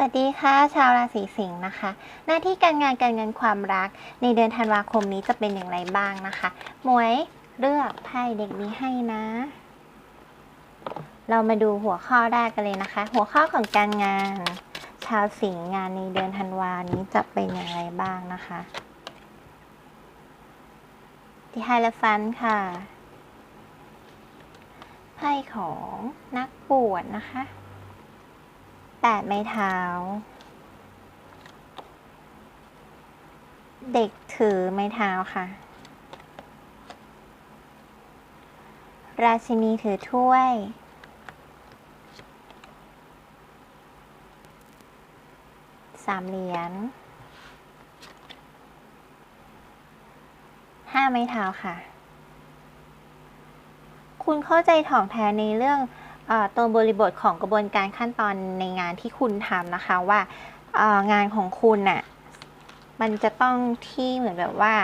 สวัสดีค่ะ ชาวราศีสิงห์นะคะ หน้าที่การงานการเงินความรัก ในเดือนธันวาคมนี้จะเป็นอย่างไรบ้างนะคะหมวยเลือกไพ่เด็กนี้ให้นะ เรามาดูหัวข้อแรกกันเลยนะคะ หัวข้อของการงาน ชาวสิงห์งานในเดือนธันวานี้จะเป็นอย่างไรบ้างนะคะที่ไฮเลฟันค่ะไพ่ของนักบวชนะคะ แปดไม้เท้า เด็กถือไม้เท้าค่ะ ราชินีถือถ้วย สามเหรียญห้าไม้เท้าค่ะ คุณเข้าใจถ่องแท้ในเรื่อง ตัวบริบทของกระบวนการขั้นตอนในงานที่คุณทำนะคะว่างานของคุณน่ะมันจะต้องที่เหมือนแบบว่า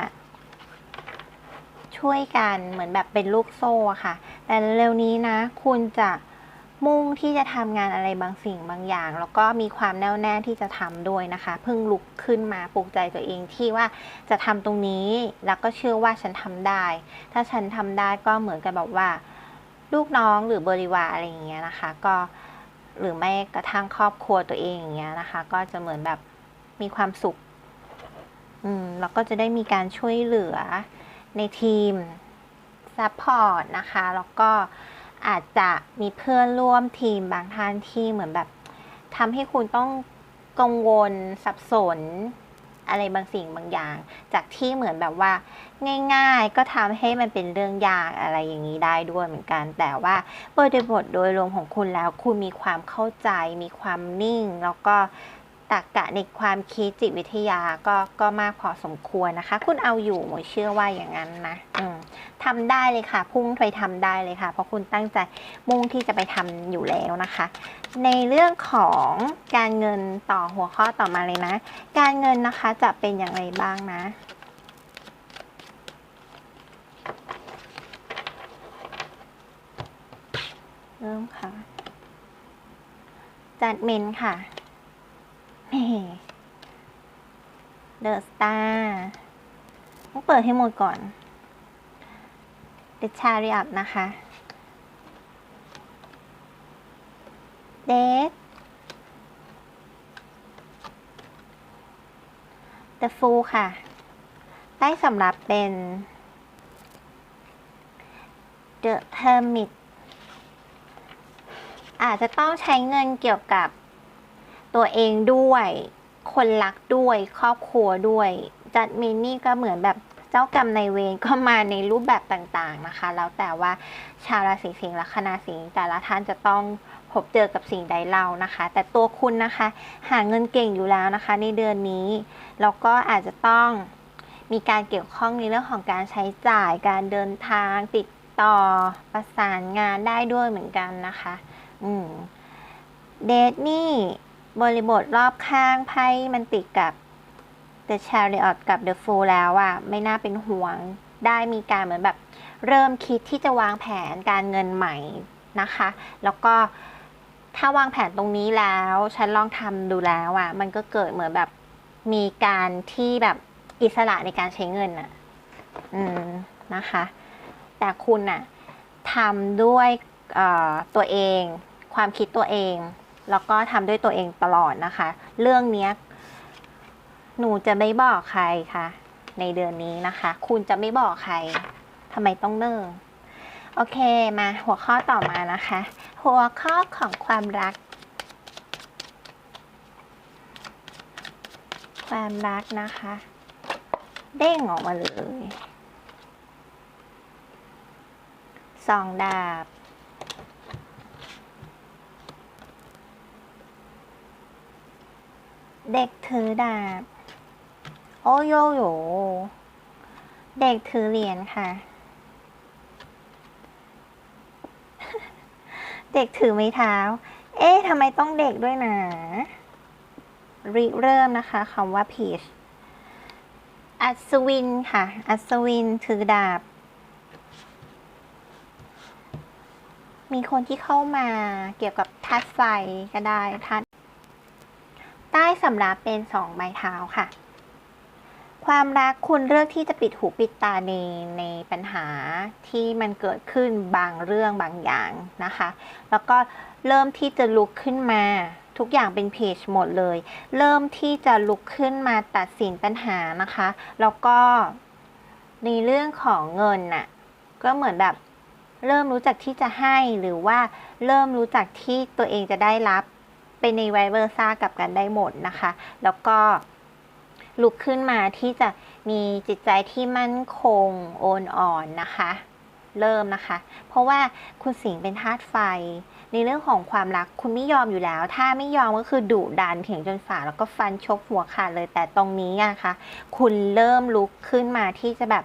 ช่วยกันเหมือนแบบเป็นลูกโซ่ค่ะ แต่เร็วนี้นะ คุณจะมุ่งที่จะทำงานอะไรบางสิ่งบางอย่าง แล้วก็มีความแน่วแน่ที่จะทำด้วยนะคะ เพิ่งลุกขึ้นมาปลุกใจตัวเองที่ว่าจะทำตรงนี้แล้วก็เชื่อว่าฉันทำได้ ถ้าฉันทำได้ก็เหมือนกับแบบว่า ลูกน้องหรือบริวารอะไรอย่างเงี้ยนะคะ ก็หรือไม่กระทั่งครอบครัวตัวเองอย่างเงี้ยนะคะ ก็จะเหมือนแบบมีความสุข อืมแล้วก็จะได้มีการช่วยเหลือในทีมซัพพอร์ตนะคะ แล้วก็อาจจะมีเพื่อนร่วมทีมบางท่านที่เหมือนแบบทำให้คุณต้องกังวลสับสน อะไรบางสิ่งบางอย่าง จากที่เหมือนแบบว่า ง่ายๆ ก็ทำให้มันเป็นเรื่องยากอะไรอย่างนี้ได้ด้วยเหมือนกัน แต่ว่าบริบทโดยรวมของคุณแล้วคุณมีความเข้าใจ มีความนิ่ง แล้วก็ ตรรกะในความคิดจิตวิทยาก็ก็มากพอสมควรนะคะ คุณเอาอยู่หมยเชื่อว่าอย่างนั้นนะอืมทำได้เลยค่ะ พุ่งไปทำได้เลยค่ะ เพราะคุณตั้งใจมุ่งที่จะไปทำอยู่แล้วนะคะ ในเรื่องของการเงินต่อหัวข้อต่อมาเลยนะ การเงินนะคะจะเป็นอย่างไรบ้างนะเริ่มค่ะจัดเมนค่ะ เดอะสตาร์ต้องเปิดให้หมดก่อน The Chariot นะคะเดท The Fool ค่ะได้สำหรับเป็น The Hermit อาจจะต้องใช้เงินเกี่ยวกับตัวเองด้วย คนรักด้วยครอบครัวด้วยจัดมินนี่ก็เหมือนแบบเจ้ากรรมนายเวรก็มาในรูปแบบต่างๆนะคะ แล้วแต่ว่าชาวราศีสิงห์ลัคนาสิงห์แต่ละท่านจะต้องพบเจอกับสิ่งใดเล่านะคะ แต่ตัวคุณนะคะ หาเงินเก่งอยู่แล้วนะคะ ในเดือนนี้แล้วก็อาจจะต้องมีการเกี่ยวข้องในเรื่องของการใช้จ่ายการเดินทางติดต่อประสานงานได้ด้วยเหมือนกันนะคะ อืมเดทนี่ บริบทรอบข้างไพ่มันติดกับ The Chariot กับ The Fool แล้วอะไม่น่าเป็นห่วงได้มีการเหมือนแบบ เริ่มคิดที่จะวางแผนการเงินใหม่นะคะ แล้วก็ถ้าวางแผนตรงนี้แล้ว ฉันลองทำดูแล้วอะมันก็เกิดเหมือนแบบมีการที่แบบอิสระในการใช้เงินอะอืมนะคะ แต่คุณอะทำด้วยตัวเอง ความคิดตัวเอง แล้วก็ทำด้วยตัวเองตลอดนะคะ เรื่องนี้หนูจะไม่บอกใครค่ะ ในเดือนนี้นะคะ คุณจะไม่บอกใครทำไมต้องเนิ่งโอเคมาหัวข้อต่อมานะคะ หัวข้อของความรัก ความรักนะคะ เด้งออกมาเลยสองดาบ เด็กถือดาบ โอโยโย เด็กถือเหรียญค่ะ เด็กถือไม้เท้า เอ๊ะทำไมต้องเด็กด้วยนะริเริ่มนะคะคำว่า peach อัศวินค่ะ อัศวินถือดาบ มีคนที่เข้ามาเกี่ยวกับธาตุไฟก็ได้ธาตุ ใต้สำรับเป็นสองใบเท้าค่ะ ความรักคุณเลือกที่จะปิดหูปิดตาในในปัญหาที่มันเกิดขึ้นบางเรื่องบางอย่างนะคะ แล้วก็เริ่มที่จะลุกขึ้นมา ทุกอย่างเป็นเพจหมดเลย เริ่มที่จะลุกขึ้นมาตัดสินปัญหานะคะ แล้วก็ในเรื่องของเงินน่ะก็เหมือนแบบเริ่มรู้จักที่จะให้หรือว่าเริ่มรู้จักที่ตัวเองจะได้รับ เป็นในไวเวอร์ซ่ากับกันได้หมดนะคะ แล้วก็ลุกขึ้นมาที่จะมีจิตใจที่มั่นคงโอนอ่อนนะคะ เริ่มนะคะ เพราะว่าคุณสิงห์เป็นธาตุไฟ ในเรื่องของความรักคุณไม่ยอมอยู่แล้ว ถ้าไม่ยอมก็คือดุดันเถียงจนฝ่าแล้วก็ฟันชกหัวขาดเลยแต่ตรงนี้อะคะ คุณเริ่มลุกขึ้นมาที่จะแบบ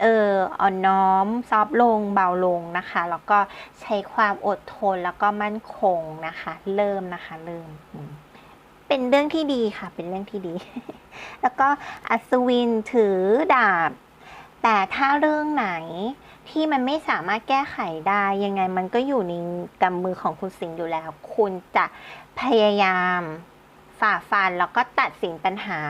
เอออ่อนน้อมซอฟลงเบาลงนะคะ แล้วก็ใช้ความอดทนแล้วก็มั่นคงนะคะ เริ่มนะคะเริ่ม เป็นเรื่องที่ดีค่ะ เป็นเรื่องที่ดี แล้วก็อัศวินถือดาบ แต่ถ้าเรื่องไหนที่มันไม่สามารถแก้ไขได้ยังไงมันก็อยู่ในกำมือของคุณสิงห์อยู่แล้ว คุณจะพยายามฝ่าฟันแล้วก็ตัดสินปัญหา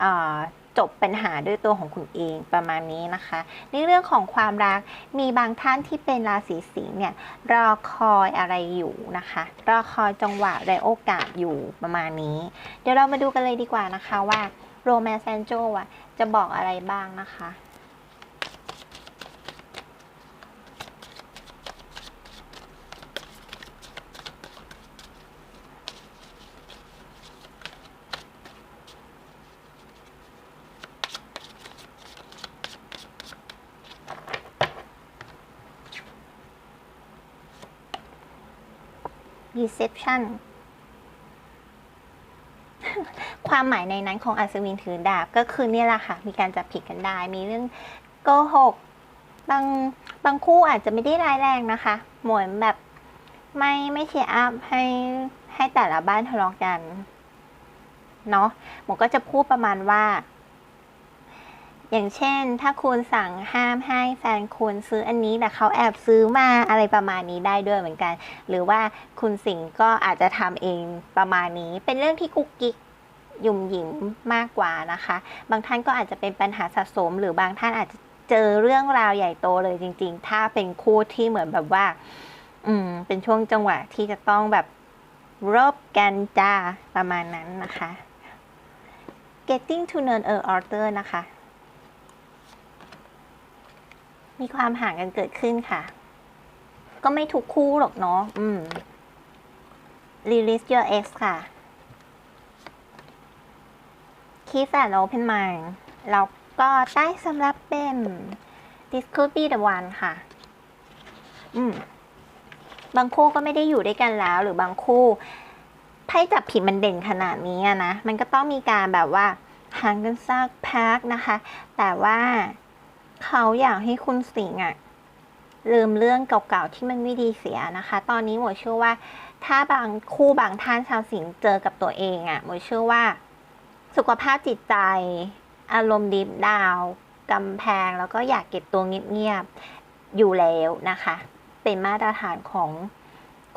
เอ่อ จบปัญหาด้วยตัวของคุณเองประมาณนี้นะคะ ในเรื่องของความรักมีบางท่านที่เป็นราศีสิงห์เนี่ยรอคอยอะไรอยู่นะคะ รอคอยจังหวะและโอกาสอยู่ประมาณนี้ เดี๋ยวเรามาดูกันเลยดีกว่านะคะว่าโรแมนแซนโจอะจะบอกอะไรบ้างนะคะ reception ความหมายในนั้นของอัศวินถือดาบก็คือเนี่ยแหละค่ะ มีการจับผิดกันได้ มีเรื่องโกหกบางบางคู่อาจจะไม่ได้ร้ายแรงนะคะเหมือนแบบไม่ไม่เชียร์อัพให้ให้แต่ละบ้านทะเลาะกัน เนาะหมอก็จะพูดประมาณว่า อย่างเช่น ถ้าคุณสั่งห้ามให้แฟนคุณซื้ออันนี้แต่เขาแอบซื้อมาอะไรประมาณนี้ได้ด้วยเหมือนกัน หรือว่าคุณสิงห์ก็อาจจะทำเองประมาณนี้ เป็นเรื่องที่กุ๊กกิ๊กยุ่มหยิมมากกว่านะคะ บางท่านก็อาจจะเป็นปัญหาสะสม หรือบางท่านอาจจะเจอเรื่องราวใหญ่โตเลยจริง ๆ ถ้าเป็นคู่ที่เหมือนแบบว่า อืม เป็นช่วงจังหวะที่จะต้องแบบรบกันจ้าประมาณนั้นนะคะ getting to know a author นะคะ มีความห่างกันเกิดขึ้นค่ะ ก็ไม่ทุกคู่หรอกเนาะอืม release your ex ค่ะ keep an open mind แล้วก็ใต้สำหรับเป็น this could be the one ค่ะ อืม บางคู่ก็ไม่ได้อยู่ด้วยกันแล้ว หรือบางคู่ไพ่จับผิดมันเด่นขนาดนี้นะ มันก็ต้องมีการแบบว่าห่างกันสักพักนะคะ แต่ว่า เขาอยากให้คุณสิงห์อะลืมเรื่องเก่าๆที่มันไม่ดีเสียนะคะ ตอนนี้หมวยเชื่อว่า ถ้าบางคู่บางท่านชาวสิงห์เจอกับตัวเองอะหมวยเชื่อว่า สุขภาพจิตใจ อารมณ์ดิฟดาวกำแพงแล้วก็อยากเก็บตัวเงียบๆอยู่แล้วนะคะ เป็นมาตรฐานของ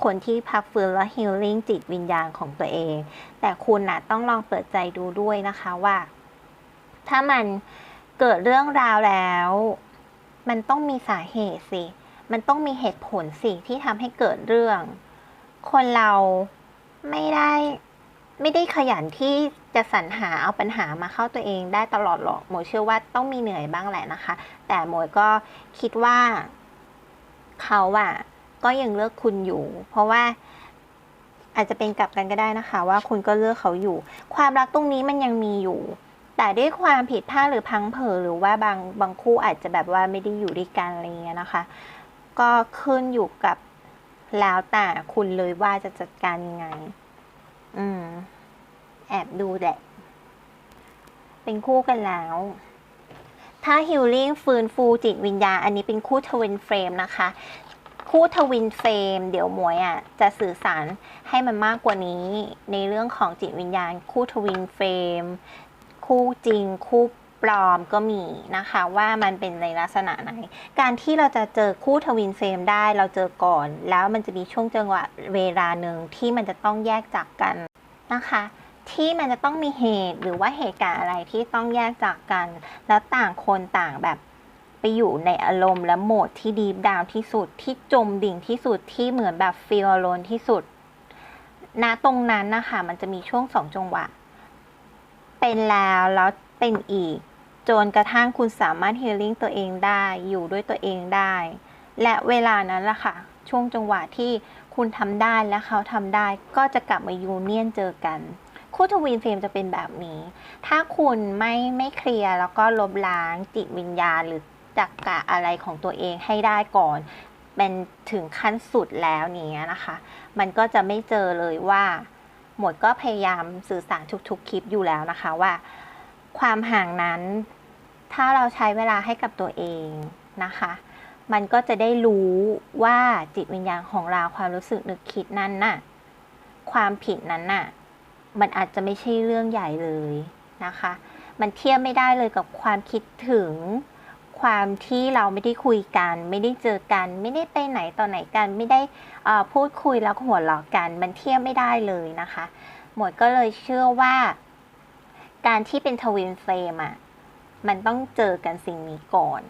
คนที่พักฟื้นและฮิลลิ่งจิตวิญญาณของตัวเอง แต่คุณนะต้องลองเปิดใจดูด้วยนะคะว่า ถ้ามัน เกิดเรื่องราวแล้ว มันต้องมีสาเหตุสิ มันต้องมีเหตุผลสิที่ทำให้เกิดเรื่อง คนเราไม่ได้ไม่ได้ขยันที่จะสรรหาเอาปัญหามาเข้าตัวเองได้ตลอดหรอกโมเชื่อว่าต้องมีเหนื่อยบ้างแหละนะคะ แต่โมยก็คิดว่าเขาอะก็ยังเลือกคุณอยู่ เพราะว่าอาจจะเป็นกลับกันก็ได้นะคะ ว่าคุณก็เลือกเขาอยู่ ความรักตรงนี้มันยังมีอยู่ แต่ด้วยความผิดพลาดหรือพังเผลอหรือว่าบางบางคู่อาจจะแบบว่าไม่ได้อยู่ด้วยกันอะไรเงี้ยนะคะ ก็ขึ้นอยู่กับแล้วแต่คุณเลยว่าจะจัดการยังไง อืม แอบดูแหละเป็นคู่กันแล้ว ถ้าฮิลลิ่งฟื้นฟูจิตวิญญาณอันนี้เป็นคู่ทวินเฟรมนะคะ คู่ทวินเฟรม เดี๋ยวหมวยอะ จะสื่อสารให้มันมากกว่านี้ ในเรื่องของจิตวิญญาณ คู่ทวินเฟรม คู่จริงคู่ปลอมก็มีนะคะว่ามันเป็นในลักษณะไหน การที่เราจะเจอคู่ทวินเฟรมได้เราเจอก่อน แล้วมันจะมีช่วงจังหวะเวลาหนึ่งที่มันจะต้องแยกจากกันนะคะที่มันจะต้องมีเหตุหรือว่าเหตุการณ์อะไรที่ต้องแยกจากกัน แล้วต่างคนต่างแบบไปอยู่ในอารมณ์และโหมดที่ดีฟดาวที่สุดที่จมดิ่งที่สุดที่เหมือนแบบฟีลโลนที่สุดณตรงนั้นนะคะมันจะมีช่วงสองจังหวะ เป็นแล้วแล้วเป็นอีก จนกระทั่งคุณสามารถฮีลิ่งตัวเองได้อยู่ด้วยตัวเองได้ และเวลานั้นล่ะค่ะ ช่วงจังหวะที่คุณทำได้และเขาทำได้ ก็จะกลับมายูเนียนเจอกัน คู่ทวินเฟรมจะเป็นแบบนี้ ถ้าคุณไม่ไม่เคลียร์แล้วก็ลบล้างจิตวิญญาณหรือจักกะอะไรของตัวเองให้ได้ก่อนเป็นถึงขั้นสุดแล้วเนี้ยนะคะ มันก็จะไม่เจอเลยว่า หมวดก็พยายามสื่อสารทุกๆคลิปอยู่แล้วนะคะว่า ความห่างนั้น ถ้าเราใช้เวลาให้กับตัวเองนะคะ มันก็จะได้รู้ว่าจิตวิญญาณของเราความรู้สึกนึกคิดนั้นน่ะความผิดนั้นน่ะมันอาจจะไม่ใช่เรื่องใหญ่เลยนะคะ มันเทียบไม่ได้เลยกับความคิดถึง ความที่เราไม่ได้คุยกัน ไม่ได้เจอกัน ไม่ได้ไปไหนต่อไหนกัน ไม่ได้พูดคุยแล้วหัวเราะกัน มันเทียบไม่ได้เลยนะคะ หมวดก็เลยเชื่อว่า การที่เป็นทวินเฟรมอะมันต้องเจอกันสิ่งนี้ก่อน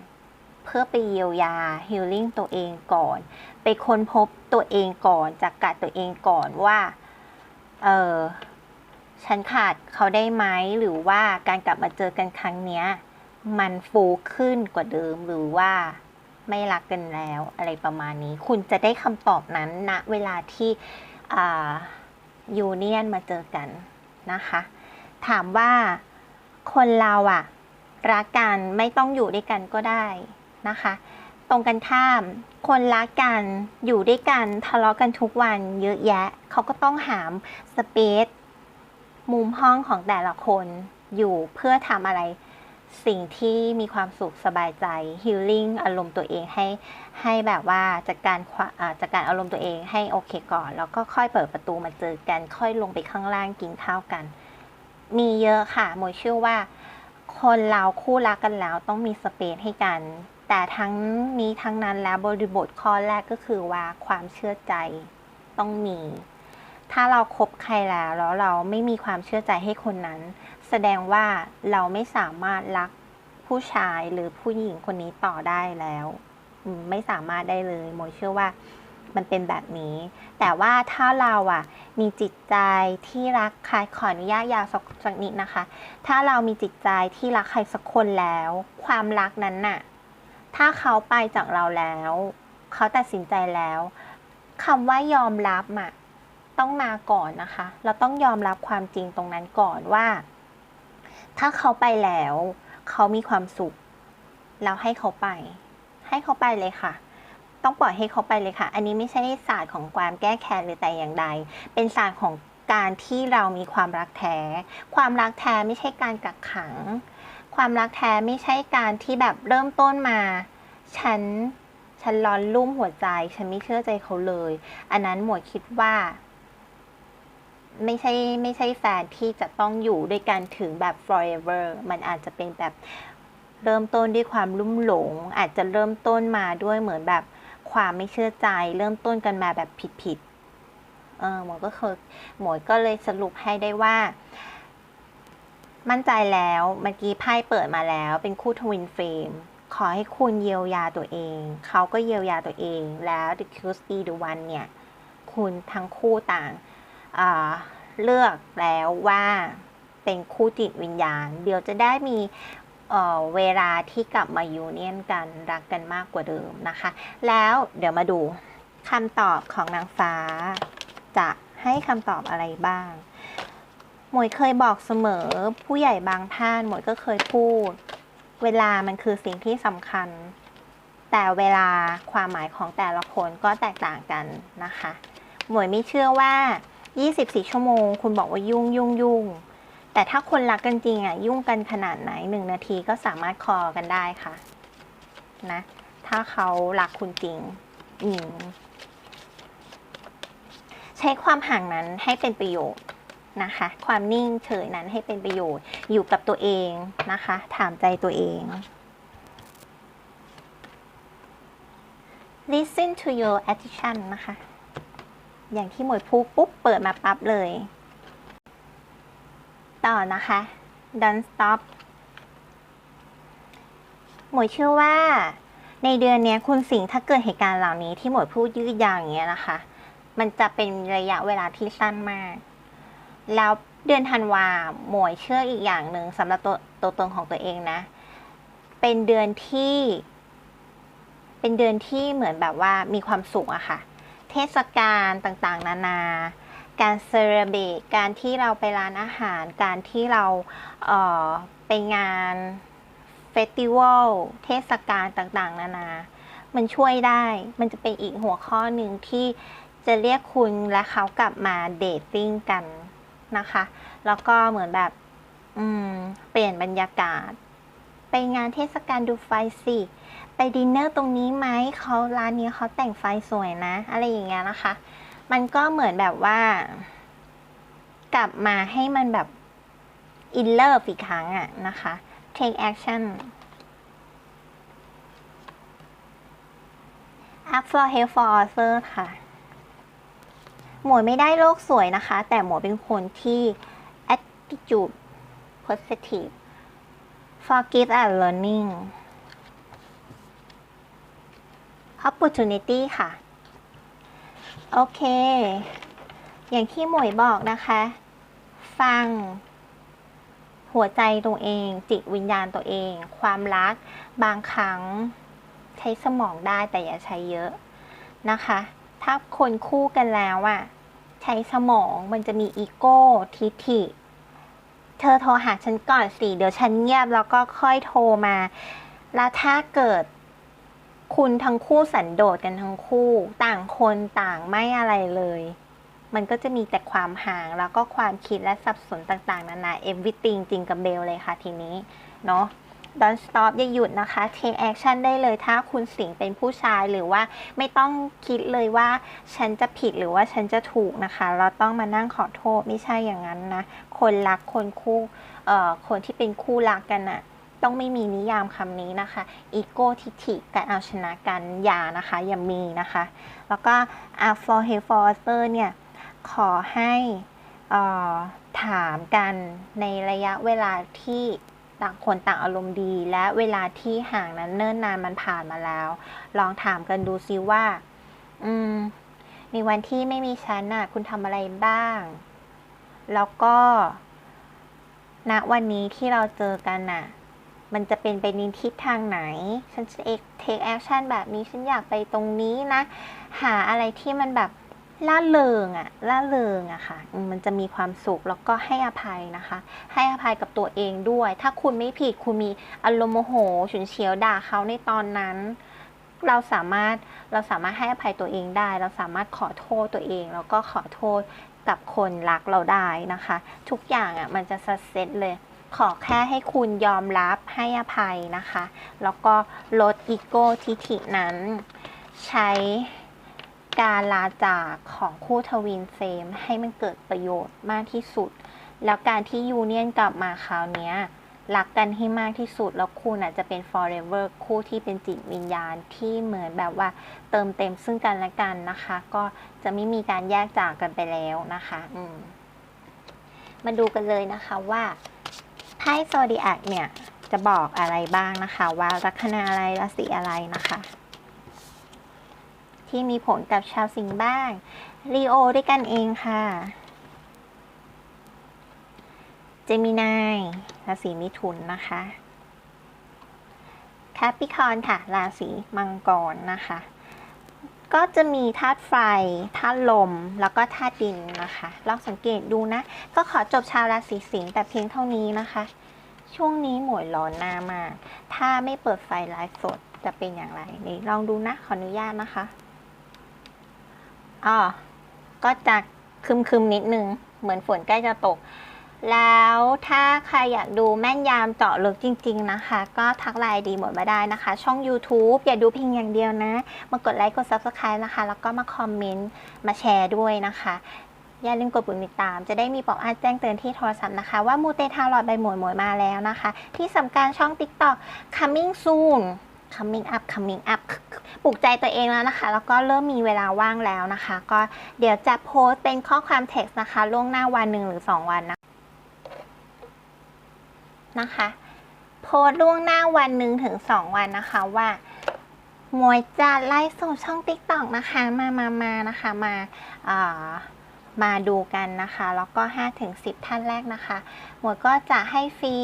เพื่อไปเยียวยาฮิลลิ่งตัวเองก่อน ไปค้นพบตัวเองก่อนจากกัดตัวเองก่อนว่า เออฉันขาดเขาได้ไหมหรือว่าการกลับมาเจอกันครั้งเนี้ย มันฟูขึ้นกว่าเดิมหรือว่าไม่รักกันแล้วอะไรประมาณนี้ คุณจะได้คำตอบนั้นณเวลาที่ยูเนียนมาเจอกันนะคะ ถามว่าคนเราอะรักกันไม่ต้องอยู่ด้วยกันก็ได้นะคะ ตรงกันข้าม คนรักกันอยู่ด้วยกันทะเลาะกันทุกวันเยอะแยะ เขาก็ต้องหามสเปซมุมห้องของแต่ละคนอยู่เพื่อทำอะไร สิ่งที่มีความสุขสบายใจฮิลลิ่งอารมณ์ตัวเองให้ให้แบบว่าจัดการจัดการอารมณ์ตัวเองให้โอเคก่อน แล้วก็ค่อยเปิดประตูมาเจอกัน ค่อยลงไปข้างล่างกินข้าวกัน มีเยอะค่ะโมยเชื่อว่า คนเราคู่รักกันแล้วต้องมีสเปซให้กัน แต่ทั้งนี้ทั้งนั้นแล้วบริบทข้อแรกก็คือว่าความเชื่อใจต้องมี ถ้าเราครบใครแล้วแล้วเราไม่มีความเชื่อใจให้คนนั้น แสดงว่าเราไม่สามารถรักผู้ชายหรือผู้หญิงคนนี้ต่อได้แล้วไม่สามารถได้เลยโมยเชื่อว่ามันเป็นแบบนี้ แต่ว่าถ้าเราอะ มีจิตใจที่รักใครขออนุญาตยาวสักสักนิดนะคะ ถ้าเรามีจิตใจที่รักใครสักคนแล้ว ความรักนั้นน่ะ ถ้าเขาไปจากเราแล้ว เขาตัดสินใจแล้วคำว่ายอมรับอะต้องมาก่อนนะคะ เราต้องยอมรับความจริงตรงนั้นก่อนว่า ถ้าเขาไปแล้ว เขามีความสุข เราให้เขาไป ให้เขาไปเลยค่ะ ต้องปล่อยให้เขาไปเลยค่ะ อันนี้ไม่ใช่ศาสตร์ของความแก้แค้นหรือแต่อย่างใด เป็นศาสตร์ของการที่เรามีความรักแท้ ความรักแท้ไม่ใช่การกักขัง ความรักแท้ไม่ใช่การที่แบบเริ่มต้นมา ฉัน ฉันร้อนรุ่มหัวใจ ฉันไม่เชื่อใจเขาเลย อันนั้นหมวยคิดว่า ไม่ใช่ไม่ใช่แฟนที่จะต้องอยู่ด้วยกันถึงแบบ forever มันอาจจะเป็นแบบเริ่มต้นด้วยความลุ่มหลง อาจจะเริ่มต้นมาด้วยเหมือนแบบความไม่เชื่อใจ เริ่มต้นกันมาแบบผิดๆเออหมวยก็เคยหมวยก็เลยสรุปให้ได้ว่า มั่นใจแล้วเมื่อกี้ไพ่เปิดมาแล้ว เป็นคู่ทวินเฟรมขอให้คุณเยียวยาตัวเอง เขาก็เยียวยาตัวเอง แล้ว The Tuesday The One เนี่ย คุณทั้งคู่ต่าง เลือกแล้วว่าเป็นคู่จิตวิญญาณ เดี๋ยวจะได้มีเเวลาที่กลับมายูเนียนกันรักกันมากกว่าเดิมนะคะ แล้วเดี๋ยวมาดูคำตอบของนางฟ้า จะให้คำตอบอะไรบ้าง หมวยเคยบอกเสมอผู้ใหญ่บางท่านหมวยก็เคยพูด เวลามันคือสิ่งที่สำคัญ แต่เวลาความหมายของแต่ละคนก็แตกต่างกันนะคะ หมวยไม่เชื่อว่า 24 ชั่วโมง คุณบอกว่ายุ่งยุ่งยุ่งแต่ถ้าคนรักกันจริงอะยุ่งกันขนาดไหนหนึ่งนาทีก็สามารถคอกันได้ค่ะนะ ถ้าเขารักคุณจริงอืมใช้ความห่างนั้นให้เป็นประโยชน์นะคะ ความนิ่งเฉยนั้นให้เป็นประโยชน์อยู่กับตัวเองนะคะ ถามใจตัวเอง listen to your attention นะคะ อย่างที่หมวยพูดปุ๊บเปิดมาปั๊บเลย ต่อนะคะ don't stop หมวยเชื่อว่า ในเดือนนี้คุณสิงห์ถ้าเกิดเหตุการณ์เหล่านี้ที่หมวยพูดยืดยาวอย่างเงี้ยนะคะ มันจะเป็นระยะเวลาที่สั้นมาก แล้วเดือนธันวาหมวยเชื่ออีกอย่างหนึ่งสำหรับตัวตัวตนของตัวเองนะ เป็นเดือนที่ เป็นเดือนที่เหมือนแบบว่ามีความสุขอะค่ะ เทศกาลต่างๆ นานา การเซเลบรตการที่เราไปร้านอาหาร การที่เราเออไปงานเฟสติวัลเทศกาลต่างๆ นานา มันช่วยได้ มันจะเป็นอีกหัวข้อหนึ่งที่จะเรียกคุณและเขากลับมาเดทติ้งกันนะคะ แล้วก็เหมือนแบบเปลี่ยนบรรยากาศ ไปงานเทศกาลดูไฟสิ ไปดินเนอร์ตรงนี้ไหมเขาร้านนี้เขาแต่งไฟสวยนะ อะไรอย่างเงี้ยนะคะ มันก็เหมือนแบบว่า กลับมาให้มันแบบ in love อีกครั้งอะนะคะ take action up for help for author ค่ะ หมวยไม่ได้โลกสวยนะคะ แต่หมวยเป็นคนที่ attitude positive forgive and learning opportunity ค่ะ โอเค อย่างที่หมวยบอกนะคะ ฟัง หัวใจตัวเอง จิตวิญญาณตัวเอง ความรัก บางครั้งใช้สมองได้แต่อย่าใช้เยอะนะคะ ถ้าคนคู่กันแล้วอะใช้สมองมันจะมีอีโก้ทิฐิเธอโทรหาฉันก่อนสิ เดี๋ยวฉันเงียบแล้วก็ค่อยโทรมา แล้วถ้าเกิด คุณทั้งคู่สันโดษกันทั้งคู่ ต่างคนต่างไม่อะไรเลย มันก็จะมีแต่ความห่างแล้วก็ความคิดและสับสนต่างๆนานา everything จริงกับเบลเลยค่ะทีนี้ เนาะ don't stop อย่าหยุดนะคะ take action ได้เลยถ้าคุณสิงเป็นผู้ชายหรือว่าไม่ต้องคิดเลยว่า ฉันจะผิดหรือว่าฉันจะถูกนะคะ เราต้องมานั่งขอโทษไม่ใช่อย่างนั้นนะ คนรักคนคู่เอ่อคนที่เป็นคู่รักกันน่ะ ต้องไม่มีนิยามคำนี้นะคะอีโกทิฐิการเอาชนะกันอย่านะคะอย่ามีนะคะ แล้วก็ a for h e for author เนี่ย ขอให้เอ่อถามกันในระยะเวลาที่ต่างคนต่างอารมณ์ดี และเวลาที่ห่างนั้นเนิ่นนานมันผ่านมาแล้ว ลองถามกันดูซิว่า อืมในวันที่ไม่มีฉันน่ะ คุณทำอะไรบ้าง แล้วก็ณวันนี้ที่เราเจอกันน่ะ มันจะเป็นไปในทิศทางไหน ฉันจะเทคแอคชั่นแบบนี้ ฉันอยากไปตรงนี้นะ หาอะไรที่มันแบบล่าเริงอะล่าเริงอะค่ะมมันจะมีความสุขแล้วก็ให้อภัยนะคะ ให้อภัยกับตัวเองด้วย ถ้าคุณไม่ผิดคุณมีอารมณ์โมโหฉุนเฉียวด่าเขาในตอนนั้น เราสามารถเราสามารถให้อภัยตัวเองได้ เราสามารถขอโทษตัวเอง แล้วก็ขอโทษกับคนรักเราได้นะคะ ทุกอย่างอะมันจะสัเซ็ตเลย ขอแค่ให้คุณยอมรับให้อภัยนะคะ แล้วก็ลดอีโก้ทิฐินั้น ใช้การลาจากของคู่ทวินเฟมให้มันเกิดประโยชน์มากที่สุด แล้วการที่ยูเนียนกลับมาคราวนี้รักกันให้มากที่สุด แล้วคุณอาจจะเป็น forever คู่ที่เป็นจิตวิญญาณที่เหมือนแบบว่าเติมเต็มซึ่งกันและกันนะคะ ก็จะไม่มีการแยกจากกันไปแล้วนะคะ อืมมาดูกันเลยนะคะว่า ไพ่โซดิแอคเนี่ย จะบอกอะไรบ้างนะคะ ว่าลัคนาอะไรราศีอะไรนะคะ ที่มีผลกับชาวสิงห์บ้างลีโอด้วยกันเองค่ะ เจมินายราศีมิถุนนะคะแคปิคอนค่ะ ราศีมังกรนะคะ ก็จะมีธาตุไฟธาตุลม แล้วก็ธาตุดินนะคะลองสังเกตดูนะ ก็ขอจบชาวราศีสิงห์แต่เพียงเท่านี้นะคะ ช่วงนี้หมวยร้อนหน้ามาก ถ้าไม่เปิดไฟไลฟ์สดจะเป็นอย่างไรนี่ลองดูนะ ขออนุญาตนะคะอ๋อก็จะคึมๆนิดนึง เหมือนฝนใกล้จะตก แล้วถ้าใครอยากดูแม่นยามเจาะลึกจริง ๆนะคะ ก็ทักไลน์ดีหมดมาได้นะคะ ช่อง YouTube อย่าดูเพียงอย่างเดียวนะ มากดไลค์กด Subscribe นะคะ แล้วก็มาคอมเมนต์มาแชร์ด้วยนะคะอย่าลืมกดปุ่มติดตาม จะได้มีป๊อปอัพแจ้งเตือนที่โทรศัพท์นะคะ ว่ามูเตทาลอดใบหมวยหมวยมาแล้วนะคะ ที่สำคัญช่อง TikTok coming soon coming up coming up ปลุกใจตัวเองแล้วนะคะ แล้วก็เริ่มมีเวลาว่างแล้วนะคะ ก็เดี๋ยวจะโพสต์เป็นข้อความ text นะคะ ล่วงหน้าวันหนึ่งหรือ 2 วันนะ นะคะ โพสล่วงหน้าวันหนึ่งถึงสองวันนะคะว่าหมวยจะไลฟ์สดช่องติ๊กต็อกนะคะมามามานะคะมาามาดูกันนะคะ แล้วก็5ถึง10 ท่านแรกนะคะ หมวยก็จะให้ฟรี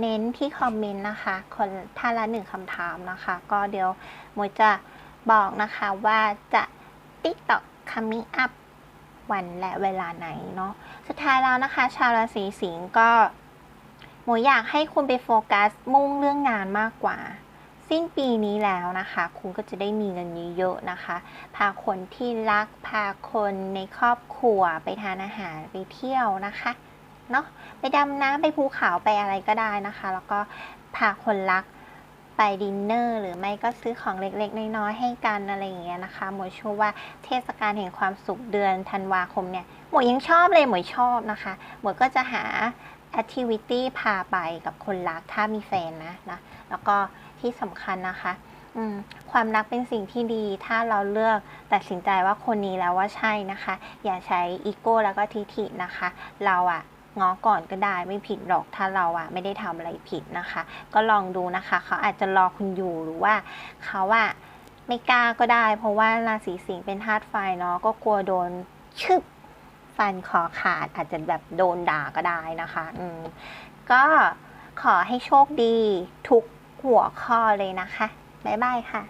เน้นที่คอมเมนต์นะคะ คนท่านละหนึ่งคำถามนะคะ ก็เดี๋ยวหมวยจะบอกนะคะว่าจะ TikTok coming up วันและเวลาไหนเนาะสุดท้ายแล้วนะคะ ชาวราศีสิงห์ก็ หมวยอยากให้คุณไปโฟกัสมุ่งเรื่องงานมากกว่า สิ้นปีนี้แล้วนะคะ คุณก็จะได้มีเงินเยอะๆนะคะ พาคนที่รัก พาคนในครอบครัวไปทานอาหารไปเที่ยวนะคะเนาะไปดำน้ำไปภูเขาไปอะไรก็ได้นะคะ แล้วก็พาคนรักไปดินเนอร์หรือไม่ก็ซื้อของเล็กๆ น้อยๆให้กันอะไรอย่างเงี้ยนะคะหมวยเชื่อว่าเทศกาลแห่งความสุขเดือนธันวาคมเนี่ยหมวยยังชอบเลยหมวยชอบนะคะหมวยก็จะหา activity พาไปกับคนรักถ้ามีแฟนนะนะ แล้วก็ที่สำคัญนะคะความรักเป็นสิ่งที่ดี ถ้าเราเลือกตัดสินใจว่าคนนี้แล้วว่าใช่นะคะ อย่าใช้อีโก้แล้วก็ทิฐินะคะ เราอะง้อก่อนก็ได้ไม่ผิดหรอกถ้าเราอะไม่ได้ทำอะไรผิดนะคะ ก็ลองดูนะคะ เขาอาจจะรอคุณอยู่หรือว่าเขาอะไม่กล้าก็ได้ เพราะว่าราศีสิงห์เป็นธาตุไฟเนาะก็กลัวโดนชึบ ฟันคอขาดอาจจะแบบโดนด่าก็ได้นะคะอืมก็ขอให้โชคดีทุกหัวข้อเลยนะคะ บ๊ายบายค่ะ